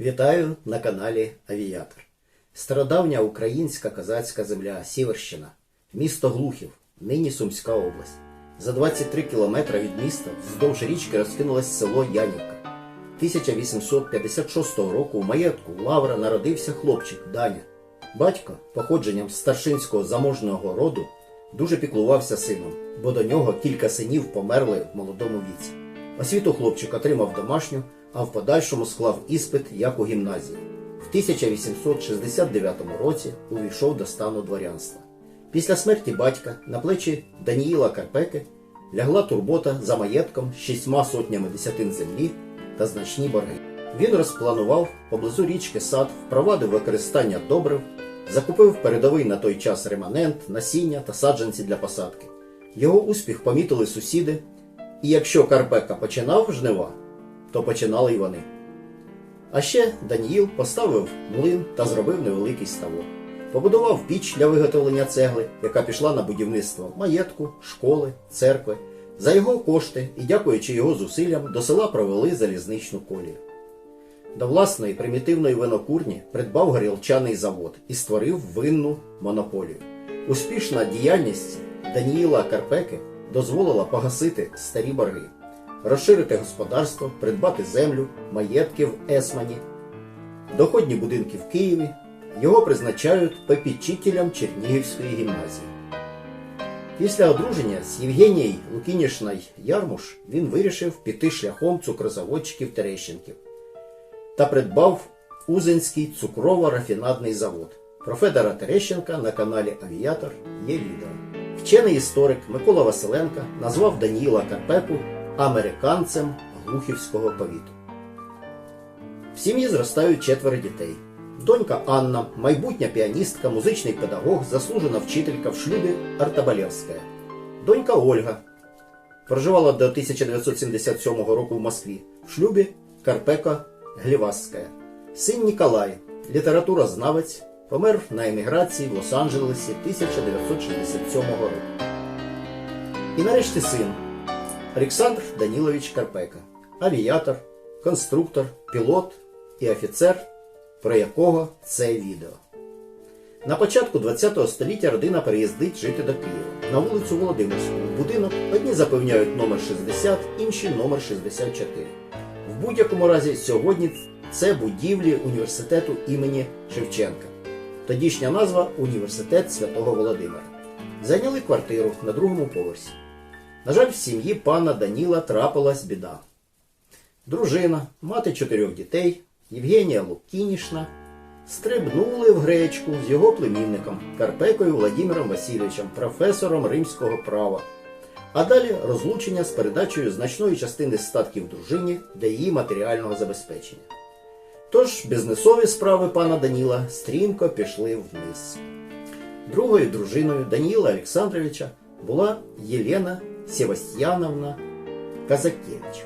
Вітаю на каналі Авіатор. Стародавня українська козацька земля Сіверщина, місто Глухів, нині Сумська область. За 23 кілометри від міста вздовж річки розкинулось село Янівка. 1856 року у маєтку Лавра народився хлопчик Даня. Батько, походженням старшинського заможного роду, дуже піклувався сином, бо до нього кілька синів померли в молодому віці. Освіту хлопчик отримав домашню, а в подальшому склав іспит як у гімназії. В 1869 році увійшов до стану дворянства. Після смерті батька на плечі Даніїла Карпеки лягла турбота за маєтком з шістьма сотнями десятин землі та значні борги. Він розпланував поблизу річки сад, впровадив використання добрив, закупив передовий на той час реманент, насіння та саджанці для посадки. Його успіх помітили сусіди, і якщо Карпека починав жнива, то починали й вони. А ще Даніїл поставив млин та зробив невеликий ставок. Побудував піч для виготовлення цегли, яка пішла на будівництво маєтку, школи, церкви. За його кошти і дякуючи його зусиллям, до села провели залізничну колію. До власної примітивної винокурні придбав горілчаний завод і створив винну монополію. Успішна діяльність Даніїла Карпеки дозволила погасити старі борги, розширити господарство, придбати землю, маєтки в Есмані, доходні будинки в Києві. Його призначають попічителем Чернігівської гімназії. Після одруження з Євгенією Лукінішною Ярмуш він вирішив піти шляхом цукрозаводчиків Терещенків та придбав Узенський цукрово-рафінадний завод. Про Федора Терещенка на каналі Авіатор є відео. Вчений історик Микола Василенко назвав Даніїла Карпеку американцем Глухівського повіту. В сім'ї зростають четверо дітей. Донька Анна, майбутня піаністка, музичний педагог, заслужена вчителька в шлюбі Артабалевська. Донька Ольга проживала до 1977 року в Москві в шлюбі Карпека Глівасська. Син Ніколай, літературознавець, помер на еміграції в Лос-Анджелесі 1967 року. І нарешті син Олександр Данілович Карпека, авіатор, конструктор, пілот і офіцер про якого це відео. На початку ХХ століття родина переїздить жити до Києва на вулицю Володимирську. В будинок одні запевняють номер 60, інші номер 64. В будь-якому разі сьогодні це будівлі університету імені Шевченка. Тодішня назва Університет Святого Володимира. Зайняли квартиру на другому поверсі. На жаль, в сім'ї пана Даніла трапилась біда. Дружина, мати чотирьох дітей, Євгенія Лукінішна стрибнули в гречку з його племінником Карпекою Владимиром Васильовичем, професором римського права, а далі розлучення з передачею значної частини статків дружині для її матеріального забезпечення. Тож бізнесові справи пана Даніла стрімко пішли вниз. Другою дружиною Даніла Олександровича була Єлена Севастьяновна Казакевич.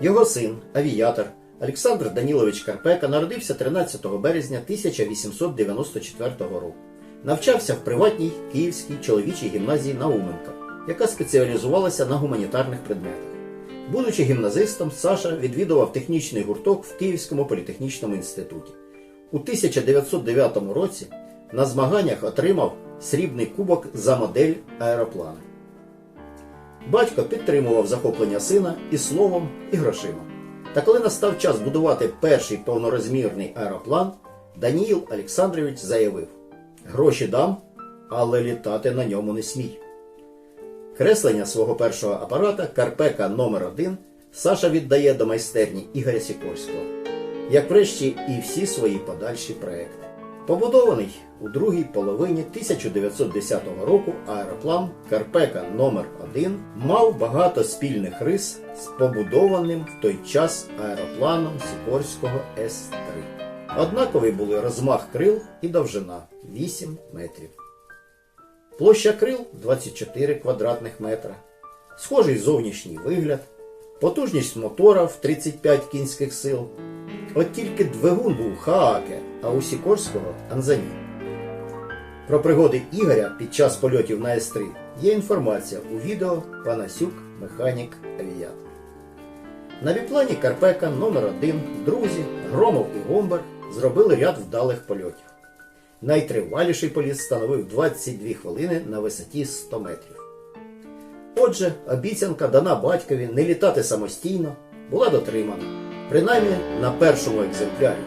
Його син, авіатор Олександр Данілович Карпека народився 13 березня 1894 року. Навчався в приватній Київській чоловічій гімназії Науменка, яка спеціалізувалася на гуманітарних предметах. Будучи гімназистом, Саша відвідував технічний гурток в Київському політехнічному інституті. У 1909 році на змаганнях отримав срібний кубок за модель аероплана. Батько підтримував захоплення сина і словом, і грошима. Та коли настав час будувати перший повнорозмірний аероплан, Даніїл Олександрович заявив: Гроші дам, але літати на ньому не смій. Креслення свого першого апарата Карпека номер 1 Саша віддає до майстерні Ігоря Сікорського, як врешті і всі свої подальші проекти. Побудований у другій половині 1910 року аероплан Карпека номер 1 мав багато спільних рис з побудованим в той час аеропланом Сікорського С-3. Однакові були розмах крил і довжина 8 метрів. Площа крил 24 квадратних метра, схожий зовнішній вигляд, потужність мотора в 35 кінських сил. От тільки двигун був Хааке, а у Сікорського Анзані. Про пригоди Ігоря під час польотів на С-3 є інформація у відео Панасюк Механік Авіатор. На біплані Карпека номер 1 друзі Громов і Гомбер зробили ряд вдалих польотів. Найтриваліший політ становив 22 хвилини на висоті 100 метрів. Отже, обіцянка дана батькові не літати самостійно була дотримана, принаймні на першому екземплярі.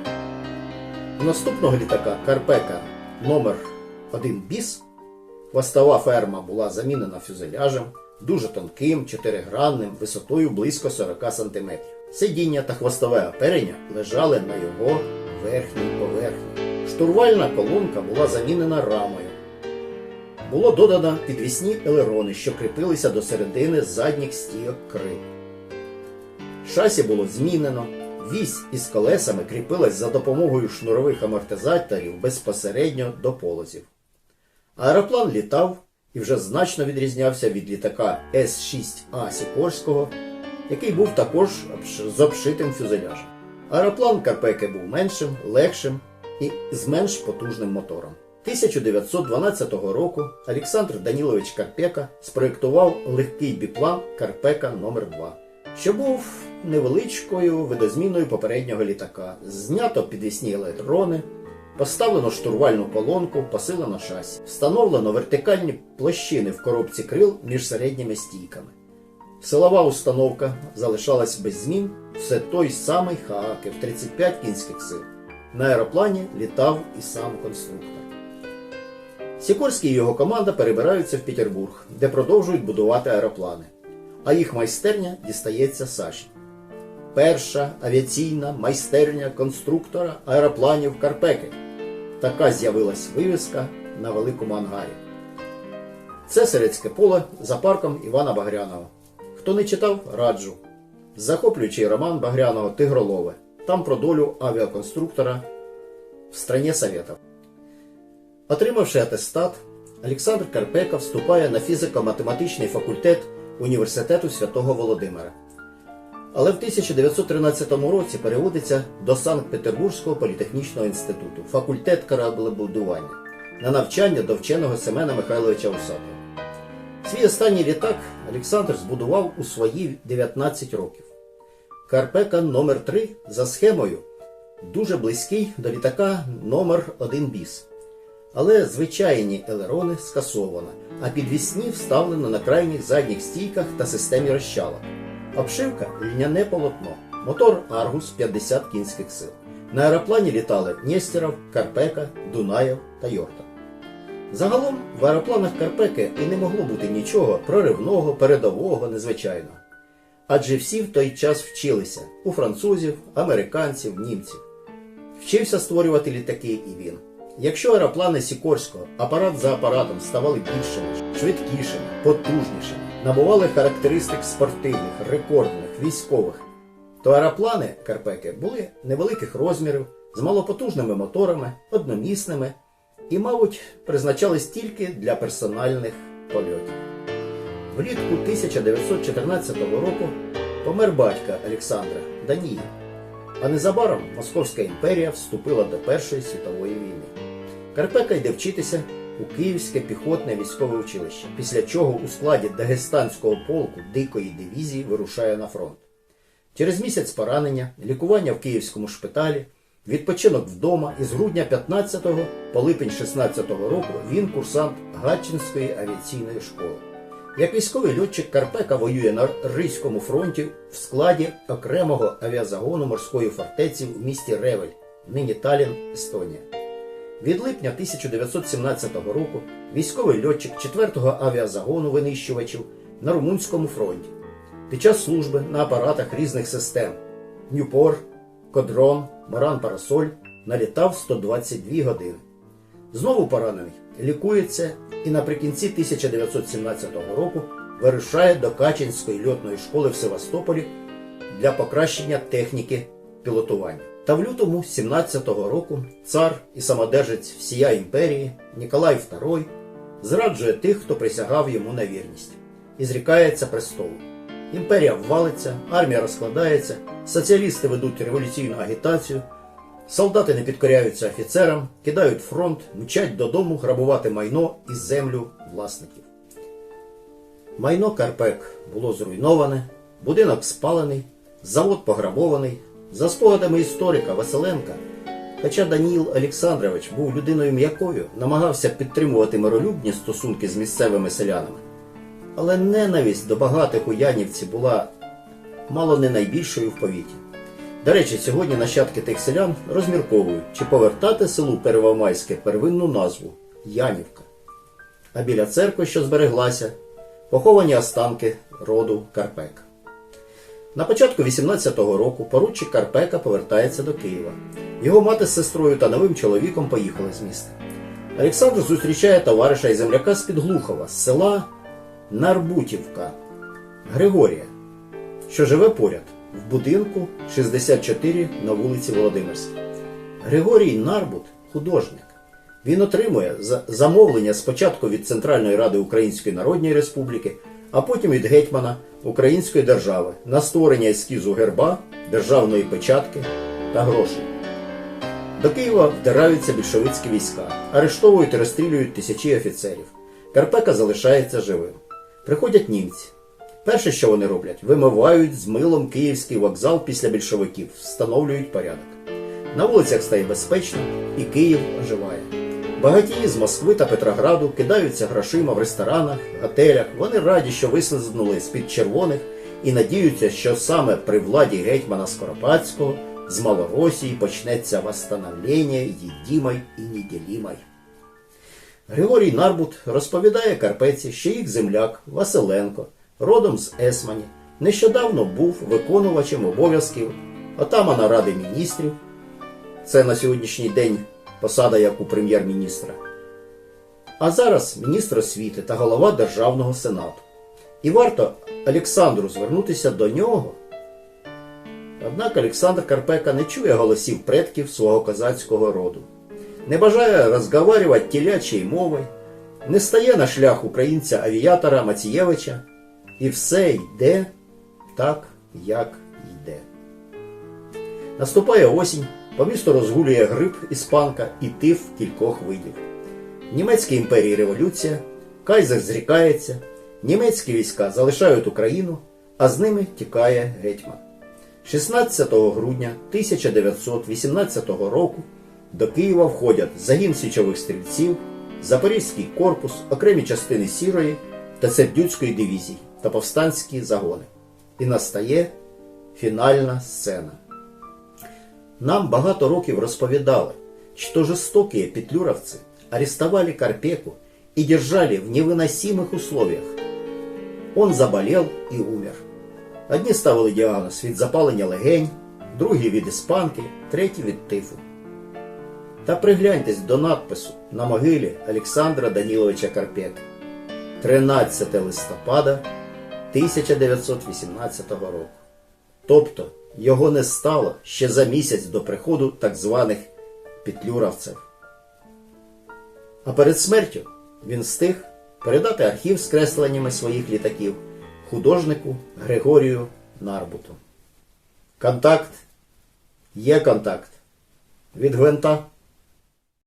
У наступного літака Карпека номер 1 Біс хвостова ферма була замінена фюзеляжем, дуже тонким, чотиригранним, висотою близько 40 см. Сидіння та хвостове оперення лежали на його верхній поверхні. Штурвальна колонка була замінена рамою. Було додано підвісні елерони, що кріпилися до середини задніх стійок крил. Шасі було змінено, вісь із колесами кріпилась за допомогою шнурових амортизаторів безпосередньо до полозів. Аероплан літав і вже значно відрізнявся від літака С-6А Сікорського, який був також з обшитим фюзеляжем. Аероплан Карпеки був меншим, легшим і з менш потужним мотором. 1912 року Олександр Данілович Карпека спроєктував легкий біплан Карпека номер 2 що був невеличкою видозміною попереднього літака. Знято підвісні електрони, поставлено штурвальну колонку, посилено шасі, встановлено вертикальні площини в коробці крил між середніми стійками. Силова установка залишалась без змін, все той самий Хаакев 35 кінських сил. На аероплані літав і сам конструктор. Сікорський і його команда перебираються в Петербург, де продовжують будувати аероплани. А їх майстерня дістається Саші. Перша авіаційна майстерня конструктора аеропланів Карпеки. Така з'явилась вивіска на великому ангарі. Це Серецьке поле за парком Івана Багряного. Хто не читав, раджу. Захоплюючий роман Багряного Тигролове. Там про долю авіаконструктора в стране Советов. Отримавши атестат, Олександр Карпека вступає на фізико-математичний факультет Університету Святого Володимира. Але в 1913 році переводиться до Санкт-Петербурзького політехнічного інституту, факультет кораблебудування, на навчання до вченого Семена Михайловича Усатова. Свій останній літак Олександр збудував у свої 19 років. Карпека номер 3 за схемою дуже близький до літака номер 1 біс. Але звичайні елерони скасовано, а підвісні вставлено на крайніх задніх стійках та системі розчалок. Обшивка льняне полотно, мотор Аргус 50 кінських сил. На аероплані літали Нєстеров, Карпека, Дунаєв та Йорта. Загалом в аеропланах Карпеки і не могло бути нічого проривного, передового, незвичайного. Адже всі в той час вчилися у французів, американців, німців. Вчився створювати літаки і він. Якщо аероплани Сікорського апарат за апаратом ставали більшими, швидкішими, потужнішими, набували характеристик спортивних, рекордних, військових, то аероплани Карпеки були невеликих розмірів, з малопотужними моторами, одномісними і, мабуть, призначались тільки для персональних польотів. Влітку 1914 року помер батька Олександра Данії, а незабаром Московська імперія вступила до Першої світової війни. Карпека йде вчитися у Київське піхотне військове училище, після чого у складі Дагестанського полку Дикої дивізії вирушає на фронт. Через місяць поранення, лікування в київському шпиталі, відпочинок вдома і з грудня 15 по липень 16 року він курсант Гатчинської авіаційної школи. Як військовий льотчик Карпека воює на Ризькому фронті в складі окремого авіазагону морської фортеці в місті Ревель, нині Талін, Естонія. Від липня 1917 року військовий льотчик 4-го авіазагону винищувачів на Румунському фронті. Під час служби на апаратах різних систем Ньюпор, Кодрон, Маран Парасоль налітав 122 години. Знову поранений, лікується і наприкінці 1917 року вирушає до Качинської льотної школи в Севастополі для покращення техніки пілотування. Та в лютому 17-го року цар і самодержець всія імперії Ніколай II зраджує тих, хто присягав йому на вірність, і зрікається престолу. Імперія ввалиться, армія розкладається, соціалісти ведуть революційну агітацію, солдати не підкоряються офіцерам, кидають фронт, мчать додому грабувати майно і землю власників. Майно Карпек було зруйноване, будинок спалений, завод пограбований. За спогадами історика Василенка, хоча Даніл Олександрович був людиною м'якою, намагався підтримувати миролюбні стосунки з місцевими селянами. Але ненависть до багатих у Янівці була мало не найбільшою в повіті. До речі, сьогодні нащадки тих селян розмірковують, чи повертати селу Первомайське первинну назву Янівка. А біля церкви, що збереглася, поховані останки роду Карпека. На початку 18-го року поручик Карпека повертається до Києва. Його мати з сестрою та новим чоловіком поїхали з міста. Олександр зустрічає товариша і земляка з Підглухова, з села Нарбутівка Григорія, що живе поряд в будинку 64 на вулиці Володимирській. Григорій Нарбут художник. Він отримує замовлення спочатку від Центральної Ради Української Народної Республіки, а потім від гетьмана Української держави на створення ескізу герба, державної печатки та грошей. До Києва вдираються більшовицькі війська, арештовують і розстрілюють тисячі офіцерів. Карпека залишається живим. Приходять німці. Перше, що вони роблять, вимивають з милом київський вокзал після більшовиків, встановлюють порядок. На вулицях стає безпечно, і Київ оживає. Багатії з Москви та Петрограду кидаються грошима в ресторанах, готелях. Вони раді, що вислизнули з-під червоних і надіються, що саме при владі гетьмана Скоропадського з Малоросії почнеться восстановлення єдимой і неділімой. Григорій Нарбут розповідає Карпеці, що їх земляк Василенко, родом з Есмані, нещодавно був виконувачем обов'язків отамана Ради міністрів. Це на сьогоднішній день посада як у прем'єр-міністра. А зараз міністр освіти та голова Державного сенату. І варто Олександру звернутися до нього. Однак Олександр Карпека не чує голосів предків свого козацького роду, не бажає розговарювати тілячої мови, не стає на шлях українця-авіатора Мацієвича, і все йде так, як йде. Наступає осінь, по місту розгулює грип іспанка і тиф кількох видів. В Німецькій імперії революція, кайзер зрікається, німецькі війська залишають Україну, а з ними тікає гетьман. 16 грудня 1918 року до Києва входять загін січових стрільців, Запорізький корпус, окремі частини Сірої та Сердюцької дивізії та повстанські загони. І настає фінальна сцена. Нам багато років розповідали, что жестокие петлюровцы арестовали Карпеку и держали в невыносимых условиях. Он заболел і умер. Одні ставили діагноз від запалення легень, другі від іспанки, треті від тифу. Та пригляньтесь до надпису на могилі Олександра Даніловича Карпеки 13 листопада 1918 року. Тобто його не стало ще за місяць до приходу так званих петлюровців. А перед смертю він встиг передати архів з кресленнями своїх літаків художнику Григорію Нарбуту. Контакт є контакт від гвинта.